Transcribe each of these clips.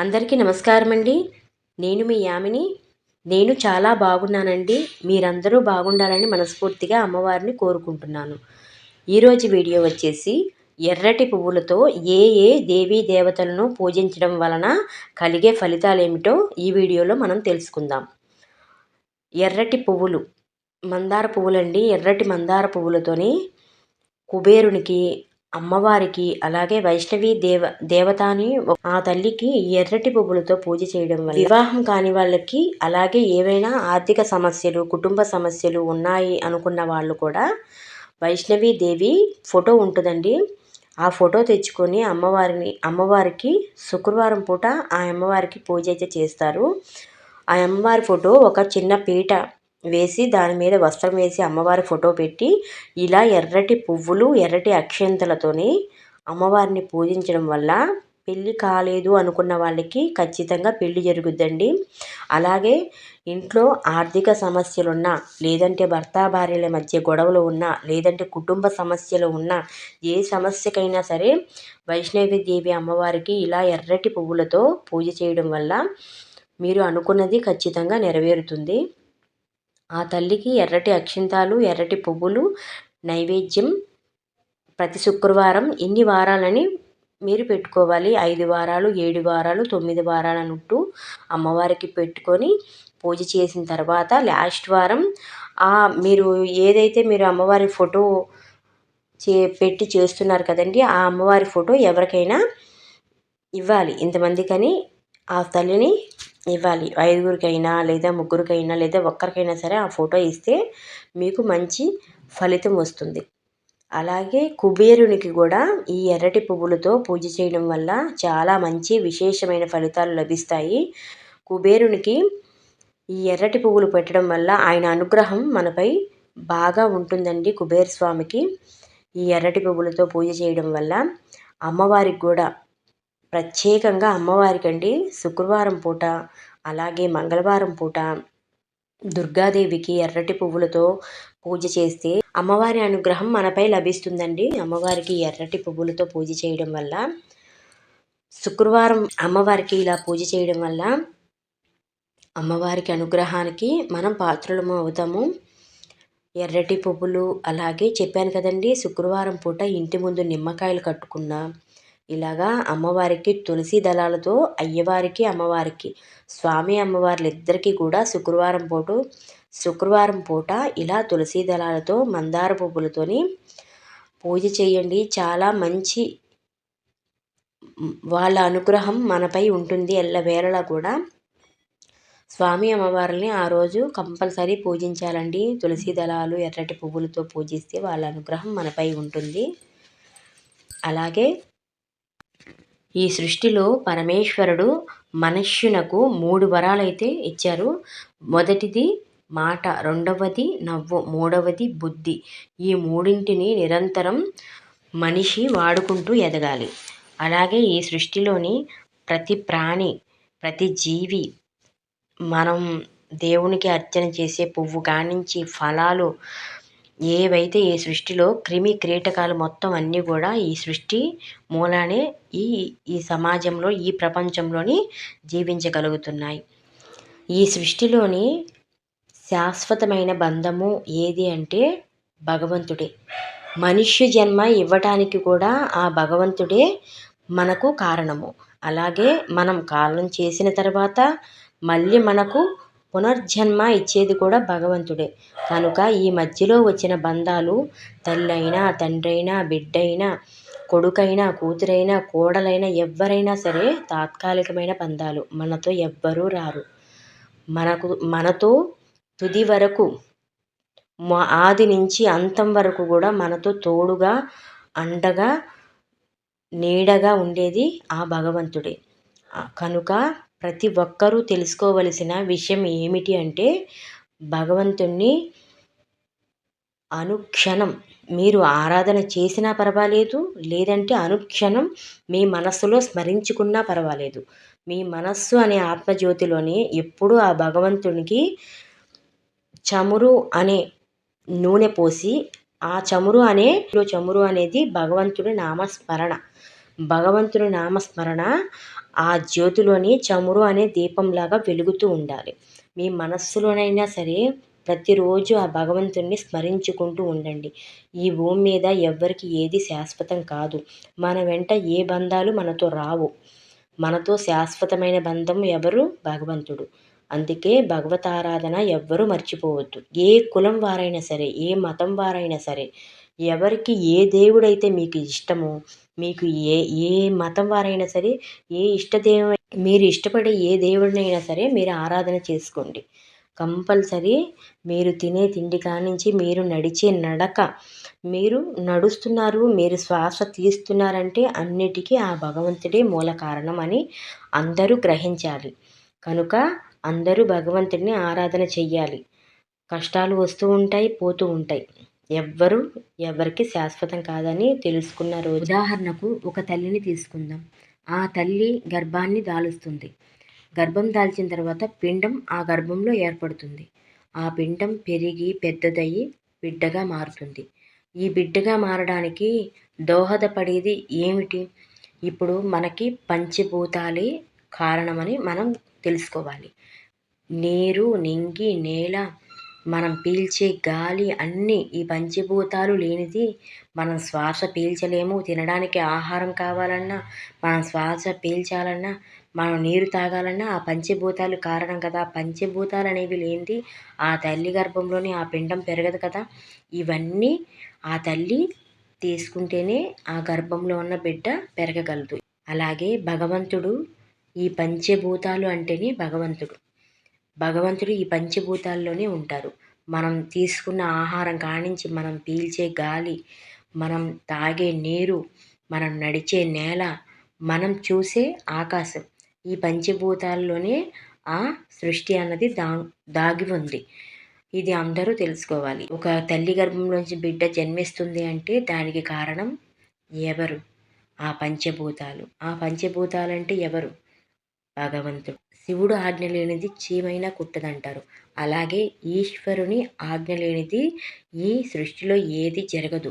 అందరికీ నమస్కారం అండి నేను మీ యామిని. నేను చాలా బాగున్నానండి. మీరందరూ బాగుండాలని మనస్ఫూర్తిగా అమ్మవారిని కోరుకుంటున్నాను. ఈరోజు వీడియో వచ్చేసి ఎర్రటి పువ్వులతో ఏ ఏ దేవీ దేవతలను పూజించడం వలన కలిగే ఫలితాలు ఏమిటో ఈ వీడియోలో మనం తెలుసుకుందాం. ఎర్రటి పువ్వులు మందార పువ్వులండి. ఎర్రటి మందార పువ్వులతోని కుబేరునికి అమ్మవారికి అలాగే వైష్ణవి దేవ దేవతాని ఆ తల్లికి ఎర్రటి పువ్వులతో పూజ చేయడం వల్ల వివాహం కాని వాళ్ళకి అలాగే ఏవైనా ఆర్థిక సమస్యలు కుటుంబ సమస్యలు ఉన్నాయి అనుకున్న వాళ్ళు కూడా వైష్ణవి దేవి ఫోటో ఉంటుందండి. ఆ ఫోటో తెచ్చుకొని అమ్మవారిని అమ్మవారికి శుక్రవారం పూట ఆ అమ్మవారికి పూజ అయితే చేస్తారు. ఆ అమ్మవారి ఫోటో ఒక చిన్న పీట వేసి దాని మీద వస్త్రం వేసి అమ్మవారి ఫోటో పెట్టి ఇలా ఎర్రటి పువ్వులు ఎర్రటి అక్షంతలతోని అమ్మవారిని పూజించడం వల్ల పెళ్ళి కాలేదు అనుకున్న వాళ్ళకి ఖచ్చితంగా పెళ్ళి జరుగుద్దండి. అలాగే ఇంట్లో ఆర్థిక సమస్యలు ఉన్నా లేదంటే భర్త భార్యల మధ్య గొడవలు ఉన్నా లేదంటే కుటుంబ సమస్యలు ఉన్నా ఏ సమస్యకైనా సరే వైష్ణవి దేవి అమ్మవారికి ఇలా ఎర్రటి పువ్వులతో పూజ చేయడం వల్ల మీరు అనుకున్నది ఖచ్చితంగా నెరవేరుతుంది. ఆ తల్లికి ఎర్రటి అక్షింతాలు ఎర్రటి పువ్వులు నైవేద్యం ప్రతి శుక్రవారం ఎన్ని వారాలని మీరు పెట్టుకోవాలి? ఐదు వారాలు ఏడు వారాలు తొమ్మిది వారాలనుట్టు అమ్మవారికి పెట్టుకొని పూజ చేసిన తర్వాత లాస్ట్ వారం ఆ మీరు ఏదైతే మీరు అమ్మవారి ఫోటో చే పెట్టి చేస్తున్నారు కదండి ఆ అమ్మవారి ఫోటో ఎవరికైనా ఇవ్వాలి. ఇంతమందికని ఆ తల్లిని ఇవ్వాలి. ఐదుగురికైనా లేదా ముగ్గురికైనా లేదా ఒక్కరికైనా సరే ఆ ఫోటో ఇస్తే మీకు మంచి ఫలితం వస్తుంది. అలాగే కుబేరునికి కూడా ఈ ఎర్రటి పువ్వులతో పూజ చేయడం వల్ల చాలా మంచి విశేషమైన ఫలితాలు లభిస్తాయి. కుబేరునికి ఈ ఎర్రటి పువ్వులు పెట్టడం వల్ల ఆయన అనుగ్రహం మనపై బాగా ఉంటుందండి కుబేర స్వామికి. ఈ ఎర్రటి పువ్వులతో పూజ చేయడం వల్ల అమ్మవారికి కూడా ప్రత్యేకంగా అమ్మవారికండి శుక్రవారం పూట అలాగే మంగళవారం పూట దుర్గాదేవికి ఎర్రటి పువ్వులతో పూజ చేస్తే అమ్మవారి అనుగ్రహం మనపై లభిస్తుందండి. అమ్మవారికి ఎర్రటి పువ్వులతో పూజ చేయడం వల్ల శుక్రవారం అమ్మవారికి ఇలా పూజ చేయడం వల్ల అమ్మవారికి అనుగ్రహానికి మనం పాత్రలము అవుతాము. ఎర్రటి పువ్వులు అలాగే చెప్పాను కదండి శుక్రవారం పూట ఇంటి ముందు నిమ్మకాయలు కట్టుకున్నా ఇలాగా అమ్మవారికి తులసి దళాలతో అయ్యవారికి అమ్మవారికి స్వామి అమ్మవార్లిద్దరికీ కూడా శుక్రవారం పూట. శుక్రవారం పూట ఇలా తులసి దళాలతో మందార పువ్వులతోని పూజ చేయండి. చాలా మంచి వాళ్ళ అనుగ్రహం మనపై ఉంటుంది ఎల్లవేళలా కూడా. స్వామి అమ్మవారిని ఆ రోజు కంపల్సరీ పూజించాలండి. తులసి దళాలు ఎర్రటి పువ్వులతో పూజిస్తే వాళ్ళ అనుగ్రహం మనపై ఉంటుంది. అలాగే ఈ సృష్టిలో పరమేశ్వరుడు మనుష్యునకు మూడు వరాలైతే ఇచ్చారు. మొదటిది మాట రెండవది నవ్వు మూడవది బుద్ధి. ఈ మూడింటిని నిరంతరం మనిషి వాడుకుంటూ ఎదగాలి. అలాగే ఈ సృష్టిలోని ప్రతి ప్రాణి ప్రతి జీవి మనం దేవునికి అర్చన చేసే పువ్వు కానించి ఫలాలు ఏవైతే ఈ సృష్టిలో క్రిమి కీటకాలు మొత్తం అన్నీ కూడా ఈ సృష్టి మూలానే ఈ ఈ సమాజంలో ఈ ప్రపంచంలోని జీవించగలుగుతున్నాయి. ఈ సృష్టిలోని శాశ్వతమైన బంధము ఏది అంటే భగవంతుడే. మనుష్య జన్మ ఇవ్వటానికి కూడా ఆ భగవంతుడే మనకు కారణము. అలాగే మనం కాలం చేసిన తర్వాత మళ్ళీ మనకు పునర్జన్మ ఇచ్చేది కూడా భగవంతుడే. కనుక ఈ మధ్యలో వచ్చిన బంధాలు తల్లైనా తండ్రైనా బిడ్డైనా కొడుకైనా కూతురైనా కోడలైనా ఎవరైనా సరే తాత్కాలికమైన బంధాలు. మనతో ఎవ్వరూ రారు. మనకు మనతో తుది వరకు ఆది నుంచి అంతం వరకు కూడా మనతో తోడుగా అండగా నీడగా ఉండేది ఆ భగవంతుడే. కనుక ప్రతి ఒక్కరూ తెలుసుకోవలసిన విషయం ఏమిటి అంటే భగవంతుణ్ణి అనుక్షణం మీరు ఆరాధన చేసినా పర్వాలేదు లేదంటే అనుక్షణం మీ మనస్సులో స్మరించుకున్నా పర్వాలేదు. మీ మనస్సు అనే ఆత్మజ్యోతిలోని ఎప్పుడూ ఆ భగవంతునికి చమురు అనే నూనె పోసి ఆ చమురు అనే చమురు అనేది భగవంతుడి నామస్మరణ. భగవంతుడి నామస్మరణ ఆ జ్యోతిలోని చమురు అనే దీపంలాగా వెలుగుతూ ఉండాలి. మీ మనస్సులోనైనా సరే ప్రతిరోజు ఆ భగవంతుణ్ణి స్మరించుకుంటూ ఉండండి. ఈ భూమి మీద ఎవ్వరికి ఏది శాశ్వతం కాదు. మన వెంట ఏ బంధాలు మనతో రావు. మనతో శాశ్వతమైన బంధం ఎవరు? భగవంతుడు. అందుకే భగవతారాధన ఎవ్వరూ మర్చిపోవద్దు. ఏ కులం వారైనా సరే ఏ మతం వారైనా సరే ఎవరికి ఏ దేవుడైతే మీకు ఇష్టమో మీకు ఏ ఏ మతం వారైనా సరే ఏ ఇష్టదేవ మీరు ఇష్టపడే ఏ దేవుడినైనా సరే మీరు ఆరాధన చేసుకోండి. కంపల్సరీ మీరు తినే తిండి కానించి మీరు నడిచే నడక మీరు నడుస్తున్నారు మీరు శ్వాస తీస్తున్నారంటే అన్నిటికీ ఆ భగవంతుడే మూల కారణం అని అందరూ గ్రహించాలి. కనుక అందరూ భగవంతుడిని ఆరాధన చెయ్యాలి. కష్టాలు వస్తూ ఉంటాయి పోతూ ఉంటాయి. ఎవ్వరు ఎవరికి శాశ్వతం కాదని తెలుసుకున్న రోజు. ఉదాహరణకు ఒక తల్లిని తీసుకుందాం. ఆ తల్లి గర్భాన్ని దాలుస్తుంది. గర్భం దాల్చిన తర్వాత పిండం ఆ గర్భంలో ఏర్పడుతుంది. ఆ పిండం పెరిగి పెద్దదయ్యి బిడ్డగా మారుతుంది. ఈ బిడ్డగా మారడానికి దోహదపడేది ఏమిటి? ఇప్పుడు మనకి పంచభూతాలే కారణమని మనం తెలుసుకోవాలి. నీరు నింగి నేల మనం పీల్చే గాలి అన్నీ ఈ పంచభూతాలు లేనిది. మనం శ్వాస పీల్చలేము. తినడానికి ఆహారం కావాలన్నా మనం శ్వాస పీల్చాలన్నా మనం నీరు తాగాలన్నా ఆ పంచభూతాలు కారణం కదా. పంచభూతాలు అనేవి లేనిది ఆ తల్లి గర్భంలోనే ఆ పిండం పెరగదు కదా. ఇవన్నీ ఆ తల్లి తీసుకుంటేనే ఆ గర్భంలో ఉన్న బిడ్డ పెరగగలదు. అలాగే భగవంతుడు ఈ పంచభూతాలు అంటేనే భగవంతుడు. భగవంతుడు ఈ పంచభూతాల్లోనే ఉంటారు. మనం తీసుకున్న ఆహారం కానించి మనం పీల్చే గాలి మనం తాగే నీరు మనం నడిచే నేల మనం చూసే ఆకాశం ఈ పంచభూతాల్లోనే ఆ సృష్టి అన్నది దా దాగి ఉంది. ఇది అందరూ తెలుసుకోవాలి. ఒక తల్లి గర్భంలోంచి బిడ్డ జన్మిస్తుంది అంటే దానికి కారణం ఎవరు? ఆ పంచభూతాలు. ఆ పంచభూతాలంటే ఎవరు? భగవంతుడు. శివుడు ఆజ్ఞ లేనిది చీమైనా కుట్టదంటారు. అలాగే ఈశ్వరుని ఆజ్ఞ లేనిది ఈ సృష్టిలో ఏది జరగదు.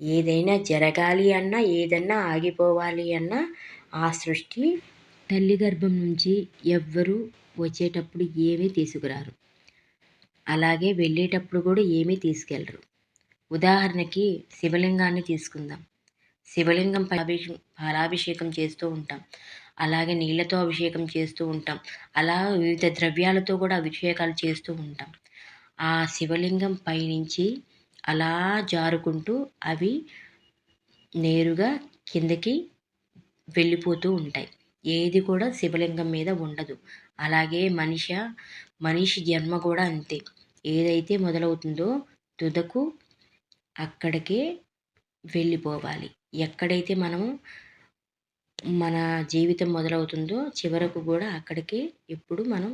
ఏదైనా జరగాలి అన్నా ఏదన్నా ఆగిపోవాలి అన్నా ఆ సృష్టి తల్లి గర్భం నుంచి ఎవ్వరూ వచ్చేటప్పుడు ఏమీ తీసుకురారు. అలాగే వెళ్ళేటప్పుడు కూడా ఏమీ తీసుకెళ్ళరు ఉదాహరణకి శివలింగాన్ని తీసుకుందాం. శివలింగం పాలాభిషేకం చేస్తూ ఉంటాం. అలాగే నీళ్ళతో అభిషేకం చేస్తూ ఉంటాం. అలా వివిధ ద్రవ్యాలతో కూడా అభిషేకాలు చేస్తూ ఉంటాం. ఆ శివలింగం పైనుంచి అలా జారుకుంటూ అవి నేరుగా కిందకి వెళ్ళిపోతూ ఉంటాయి. ఏది కూడా శివలింగం మీద ఉండదు. అలాగే మనిషి మనిషి జన్మ కూడా అంతే. ఏదైతే మొదలవుతుందో తుదకు అక్కడికే వెళ్ళిపోవాలి. ఎక్కడైతే మనము మన జీవితం మొదలవుతుందో చివరకు కూడా అక్కడికే ఇప్పుడు మనం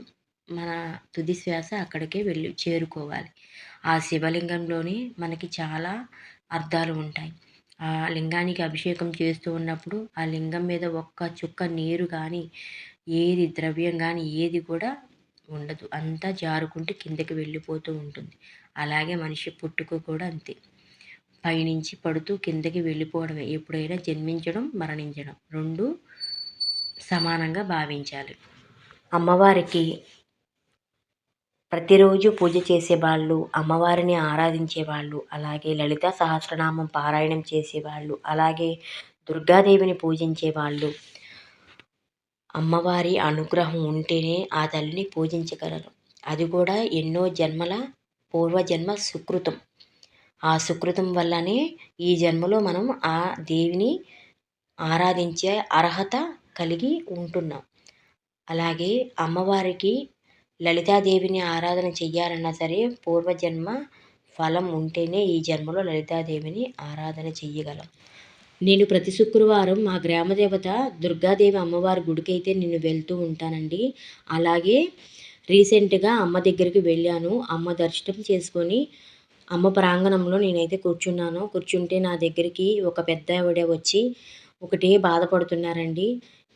మన తుది శ్వాస అక్కడికే వెళ్ళి చేరుకోవాలి. ఆ శివలింగంలోని మనకి చాలా అర్థాలు ఉంటాయి. ఆ లింగానికి అభిషేకం చేస్తూ ఉన్నప్పుడు ఆ లింగం మీద ఒక్క చుక్క నీరు కానీ ఏది ద్రవ్యం కానీ ఏది కూడా ఉండదు. అంతా జారుకుంటూ కిందకి వెళ్ళిపోతూ ఉంటుంది. అలాగే మనిషి పుట్టుక కూడా అంతే. పైనుంచి పడుతూ కిందకి వెళ్ళిపోవడమే. ఎప్పుడైనా జన్మించడం మరణించడం రెండు సమానంగా భావించాలి. అమ్మవారికి ప్రతిరోజు పూజ చేసేవాళ్ళు అమ్మవారిని ఆరాధించేవాళ్ళు అలాగే లలిత సహస్రనామం పారాయణం చేసేవాళ్ళు అలాగే దుర్గాదేవిని పూజించేవాళ్ళు. అమ్మవారి అనుగ్రహం ఉంటేనే ఆ తల్లిని పూజించగలరు. అది కూడా ఎన్నో జన్మల పూర్వజన్మ సుకృతం. ఆ సుకృతం వల్లనే ఈ జన్మలో మనం ఆ దేవిని ఆరాధించే అర్హత కలిగి ఉంటున్నాం. అలాగే అమ్మవారికి లలితాదేవిని ఆరాధన చెయ్యాలన్నా సరే పూర్వజన్మ ఫలం ఉంటేనే ఈ జన్మలో లలితాదేవిని ఆరాధన చెయ్యగలం. నేను ప్రతి శుక్రవారం మా గ్రామదేవత దుర్గాదేవి అమ్మవారి గుడికైతే నేను వెళ్తూ ఉంటానండి. అలాగే రీసెంట్గా అమ్మ దగ్గరికి వెళ్ళాను. అమ్మ దర్శనం చేసుకొని అమ్మ ప్రాంగణంలో నేనైతే కూర్చున్నాను. కూర్చుంటే నా దగ్గరికి ఒక పెద్ద ఆవిడ వచ్చి ఒకటే బాధపడుతున్నారండి.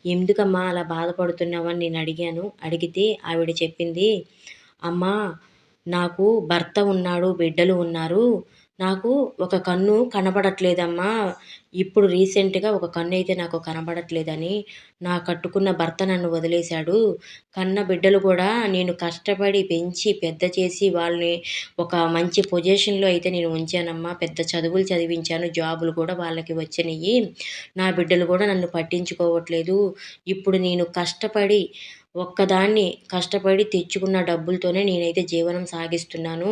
ఎందుకమ్మా అలా బాధపడుతున్నావని నేను అడిగాను. అడిగితే ఆవిడ చెప్పింది అమ్మా నాకు భర్త ఉన్నాడు బిడ్డలు ఉన్నారు. నాకు ఒక కన్ను కనబడట్లేదమ్మా. ఇప్పుడు రీసెంట్గా ఒక కన్ను అయితే నాకు కనబడట్లేదని నా కట్టుకున్న భర్త నన్ను వదిలేశాడు. కన్న బిడ్డలు కూడా నేను కష్టపడి పెంచి పెద్ద చేసి వాళ్ళని ఒక మంచి పొజిషన్లో అయితే నేను ఉంచానమ్మా. పెద్ద చదువులు చదివించాను. జాబులు కూడా వాళ్ళకి వచ్చినాయి నా బిడ్డలు కూడా నన్ను పట్టించుకోవట్లేదు. ఇప్పుడు నేను కష్టపడి ఒక్కదాన్ని కష్టపడి తెచ్చుకున్న డబ్బులతోనే నేనైతే జీవనం సాగిస్తున్నాను.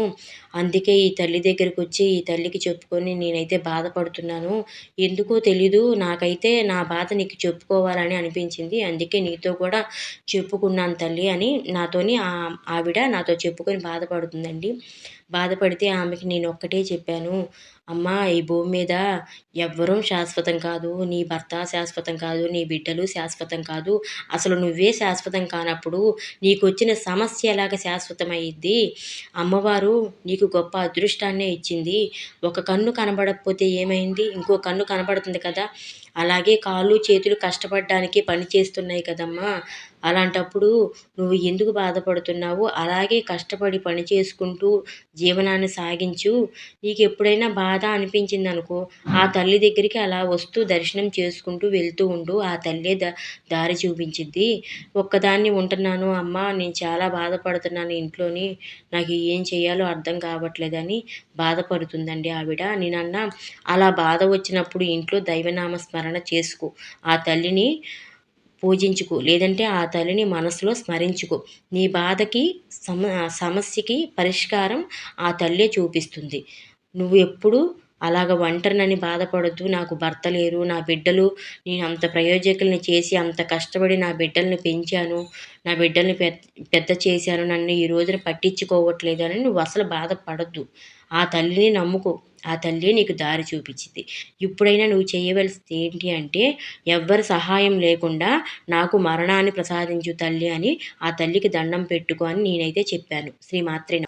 అందుకే ఈ తల్లి దగ్గరికి వచ్చి ఈ తల్లికి చెప్పుకొని నేనైతే బాధపడుతున్నాను. ఎందుకో తెలీదు నాకైతే నా బాధ నీకు చెప్పుకోవాలని అనిపించింది. అందుకే నీతో కూడా చెప్పుకున్నాను తల్లి అని నాతోని ఆవిడ నాతో చెప్పుకొని బాధపడుతుందండి. బాధపడితే ఆమెకి నేను ఒక్కటే చెప్పాను. అమ్మా ఈ భూమి మీద ఎవ్వరూ శాశ్వతం కాదు. నీ భర్త శాశ్వతం కాదు. నీ బిడ్డలు శాశ్వతం కాదు. అసలు నువ్వే శాశ్వతం కానప్పుడు నీకు వచ్చిన సమస్య ఎలాగ శాశ్వతమైద్ది అమ్మవారు నీకు గొప్ప అదృష్టాన్నే ఇచ్చింది. ఒక కన్ను కనబడకపోతే ఏమైంది? ఇంకో కన్ను కనబడుతుంది కదా. అలాగే కాళ్ళు చేతులు కష్టపడ్డానికి పని చేస్తున్నాయి కదమ్మా. అలాంటప్పుడు నువ్వు ఎందుకు బాధపడుతున్నావు? అలాగే కష్టపడి పని చేసుకుంటూ జీవనాన్ని సాగించు. నీకు ఎప్పుడైనా బాధ అనిపించింది అనుకో ఆ తల్లి దగ్గరికి అలా వస్తూ దర్శనం చేసుకుంటూ వెళ్తూ ఉండు. ఆ తల్లే ద దారి చూపించిద్ది. ఒక్కదాన్ని ఉంటున్నాను అమ్మ. నేను చాలా బాధపడుతున్నాను ఇంట్లోని. నాకు ఏం చేయాలో అర్థం కావట్లేదని బాధపడుతుందండి ఆవిడ. నేనన్న అలా బాధ వచ్చినప్పుడు ఇంట్లో దైవనామ స్మరణ చేసుకో. ఆ తల్లిని పూజించుకో. లేదంటే ఆ తల్లిని మనసులో స్మరించుకో. నీ బాధకి సమ సమస్యకి పరిష్కారం ఆ తల్లే చూపిస్తుంది. నువ్వు ఎప్పుడు అలాగ ఒంటరినని బాధపడద్దు. నాకు భర్త లేరు నా బిడ్డలు నేను అంత ప్రయోజకుల్ని చేసి అంత కష్టపడి నా బిడ్డల్ని పెంచాను నా బిడ్డల్ని పెద్ద చేశాను నన్ను ఈ రోజున పట్టించుకోవట్లేదు అని నువ్వు అసలు బాధపడద్దు. ఆ తల్లిని నమ్ముకో. ఆ తల్లి నీకు దారి చూపించింది. ఇప్పుడైనా నువ్వు చేయవలసింది ఏంటి అంటే ఎవ్వరి సహాయం లేకుండా నాకు మరణాన్ని ప్రసాదించు తల్లి అని ఆ తల్లికి దండం పెట్టుకో అని నేనైతే చెప్పాను. శ్రీ మాత్రే